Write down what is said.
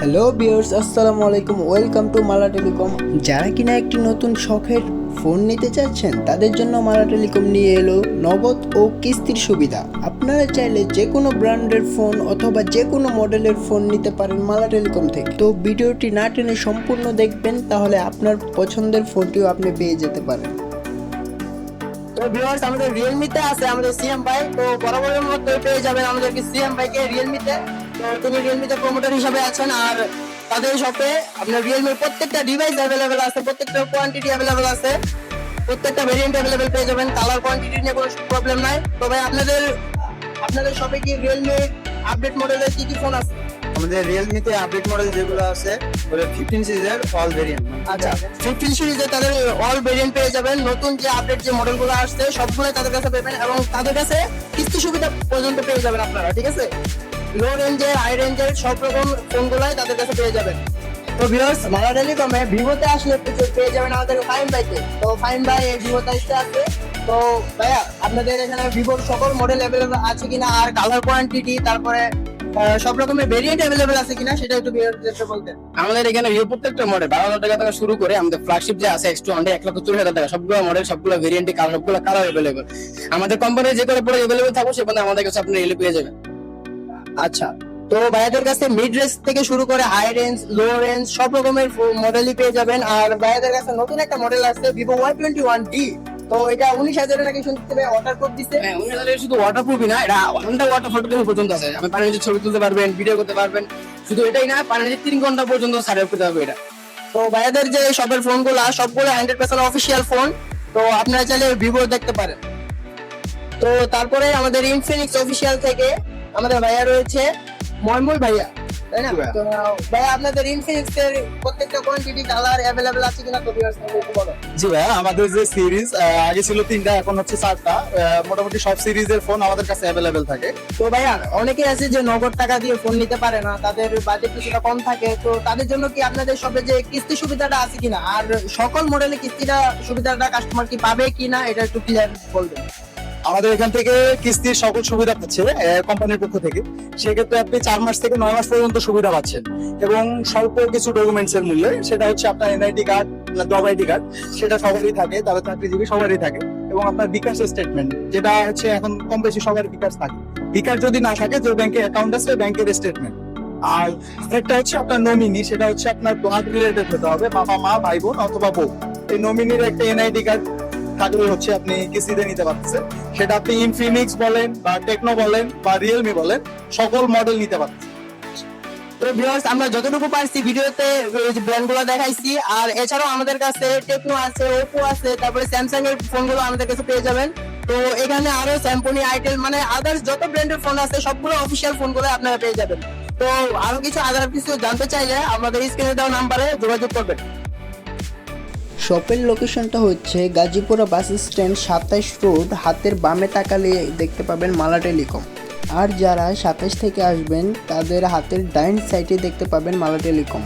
Hello বিয়ার্স আসসালামু আলাইকুম welcome to Mala telecom যারা কিনা একটি নতুন শখের ফোন নিতে চাচ্ছেন, তাদের জন্য মালা টেলিকম নিয়ে এলো নগদ ও কিস্তির সুবিধা। আপনারা চাইলে যে কোনো ব্র্যান্ডের ফোন অথবা যে কোনো মডেলের ফোন নিতে পারেন মালা টেলিকম থেকে। তো ভিডিওটি না টেনে সম্পূর্ণ দেখবেন, তাহলে আপনার পছন্দের ফোনটিও আপনি পেয়ে যেতে পারেন। তো ভিউয়ার্স আমাদের রিয়েলমিতে আছে আমাদের সিএম ভাই। তো বরাবরের মতো পেয়ে যাবেন আমাদেরকে সিএম ভাইকে রিয়েলমিতে তিনি রিয়েলমিতে প্রমোটার হিসাবে আছেন আর তাদের শপে আপনার রিয়েলমির প্রত্যেকটা ডিভাইস অ্যাভেলেবেল আছে প্রত্যেকটা কোয়ান্টিটি অ্যাভেলেবেল আছে প্রত্যেকটা ভেরিয়েন্ট অ্যাভেলেবেল পেয়ে যাবেন কালার কোয়ান্টিটি নিয়ে কোনো প্রবলেম নাই। তো ভাই আপনাদের আপনাদের শপে কি রিয়েলমি আপডেট মডেলের কি কি ফোন আছে? আমাদের রিয়েলমিতে আপডেট মডেল যেগুলো আছে ওটা ফিফটিন সিরিজের অল ভেরিয়েন্ট আচ্ছা ফিফটিন সিরিজে তাদের অল ভেরিয়েন্ট পেয়ে যাবেন। নতুন যে আপডেট যে মডেলগুলো আসছে সবগুলো তাদের কাছে পাবেন এবং তাদের কাছে কিস্তি সুবিধা পর্যন্ত পেয়ে যাবেন আপনারা ঠিক আছে? লো রেঞ্জের হাই রেঞ্জের সব রকম ফোনগুলাই তাদের কাছে পেয়ে যাবেন। তো ভিউয়ার্স মালা টেলিকমে ভিভোতে আসলে পেয়ে- যাবেন আমাদের ফাইন বাইকে তো। ফাইন বাই এই ভিভোতে আসতে আছে তো ভাইয়া, আপনাদের এখানে ভিভোর সকল মডেল অ্যাভেলেবল আছে কিনা, আর কালার কোয়ান্টিটি তারপরে সব রকমের ভেরিয়েন্ট অ্যাভেলেবল আছে কিনা, সেটা একটু বলতেন আমাদের এখানে ভিভো প্রত্যেকটা মডেল বারো হাজার টাকা থেকে শুরু করে আমাদের ফ্ল্যাগশিপ যে আছে এক্স টু হান্ড্রেড এক লক্ষ চল্লিশ হাজার টাকা, সবগুলো মডেল সবগুলো ভেরিয়েন্টে কালার সবগুলো কালার অ্যাভেলেবল আমাদের কোম্পানির যে কোনো প্রোডাক্ট অ্যাভেলেবল থাকবে সেখানে আমাদের কাছে আপনি এলে পেয়ে যাবেন। আচ্ছা তো ভাইয়াদের কাছে মিড রেঞ্জ থেকে শুরু করে হাই রেঞ্জ লো রেঞ্জ সব রকমের মডেলই পেয়ে যাবেন। আর ভাইয়াদের কাছে নতুন একটা মডেল আছে Vivo Y twenty one D তো এটা উনিশ হাজারের নাকি শুনতে অর্ডার কোড দিচ্ছে হ্যাঁ উনি হাজারের শুধু ওয়াটারপ্রুফই না এটা আন্ডার ওয়াটার ফটোগ্রাফি পর্যন্ত আছে। আপনি পানির নিচে ছবি তুলতে পারবেন ভিডিও করতে পারবেন। শুধু এটাই না পানির নিচে তিন ঘণ্টা পর্যন্ত সার্ভ করতে হবে এটা। তো ভাইয়াদের যে সবের ফোনগুলো সবগুলো হান্ড্রেড পার্সেন্ট অফিসিয়াল ফোন তো আপনারা চাইলে ভিভো দেখতে পারেন। তো তারপরে আমাদের ইনফিনিক্স অফিসিয়াল থেকে আমাদের ভাইয়া রয়েছে। ময়মুল ভাইয়া তাই না? ভাইয়া। তো ভাইয়া আপনাদের ইনফিনিক্স এর প্রত্যেকটা কোয়ান্টিটি কালার অ্যাভেলেবল আছে কিনা তো viewers একটু বলো। জি ভাইয়া আমাদের যে সিরিজ আগে ছিল তিনটা এখন হচ্ছে চারটা। মোটামুটি সব সিরিজের ফোন আমাদের কাছে থাকে। তো ভাইয়া অনেকে আছে যে নগদ টাকা দিয়ে ফোন নিতে পারে না তাদের বাজেট কিছুটা কম থাকে। তো তাদের জন্য কি আপনাদের সবে যে কিস্তি সুবিধাটা আছে কিনা? আর সকল মডেলে কিস্তিটা সুবিধাটা কাস্টমার কি পাবে কিনা এটা একটু ক্লিয়ার বলবেন। আমাদের এখান থেকে কিস্তির সকল সুবিধা পাচ্ছে কোম্পানির পক্ষ থেকে। সেক্ষেত্রে আপনি চার মাস থেকে নয় মাস পর্যন্ত সুবিধা পাচ্ছেন। এবং স্বল্প কিছু ডকুমেন্টস এর মূল্যে, সেটা হচ্ছে আপনার NID card job ID card সেটা সবারই থাকে, তাহলে চাকরিজীবী সবারই থাকে। এবং আপনার বিকাশ স্টেটমেন্ট যেটা হচ্ছে এখন কম বেশি সবার বিকাশ থাকে। বিকাশ যদি না থাকে, যে ব্যাংকে অ্যাকাউন্ট আছে ব্যাংকের স্টেটমেন্ট আর একটা হচ্ছে আপনার নমিনি সেটা হচ্ছে আপনার ব্লাড রিলেটেড হতে হবে বাবা মা ভাই বোন অথবা বউ। এই নমিনির একটা এনআইডি কার্ড থাকলে হচ্ছে আপনি কিস্তিতে নিতে পারতেছেন। সেটা আপনি ইনফিনিক্স বলেন বা টেকনো বলেন বা রিয়েলমি বলেন, সকল মডেল নিতে পারতেছেন। আমরা যতটুকু পারছি ভিডিওতে ব্র্যান্ডগুলো দেখাইছি, আর এছাড়াও আমাদের কাছে টেকনো আছে ওপো আছে, তারপরে স্যামসাং এর ফোনগুলো আমাদের কাছে পেয়ে যাবেন। তো এখানে আরও স্যাম্পনি আইটেল মানে আদার্স যত ব্র্যান্ডের ফোন আছে, সবগুলো অফিসিয়াল ফোনগুলো আপনারা পেয়ে যাবেন। তো আরও কিছু আদার কিছু জানতে চাইলে আমাদের স্ক্রিনে দেওয়া নাম্বারে যোগাযোগ করবেন। শপের লোকেশনটা হচ্ছে গাজীপুরা বাস স্ট্যান্ড সাতাইশ রোড, হাতের বামে তাকালে দেখতে পাবেন মালা টেলিকম। আর যারা সাতাইশ থেকে আসবেন, তাদের হাতের ডাইন সাইটে দেখতে পাবেন মালা টেলিকম।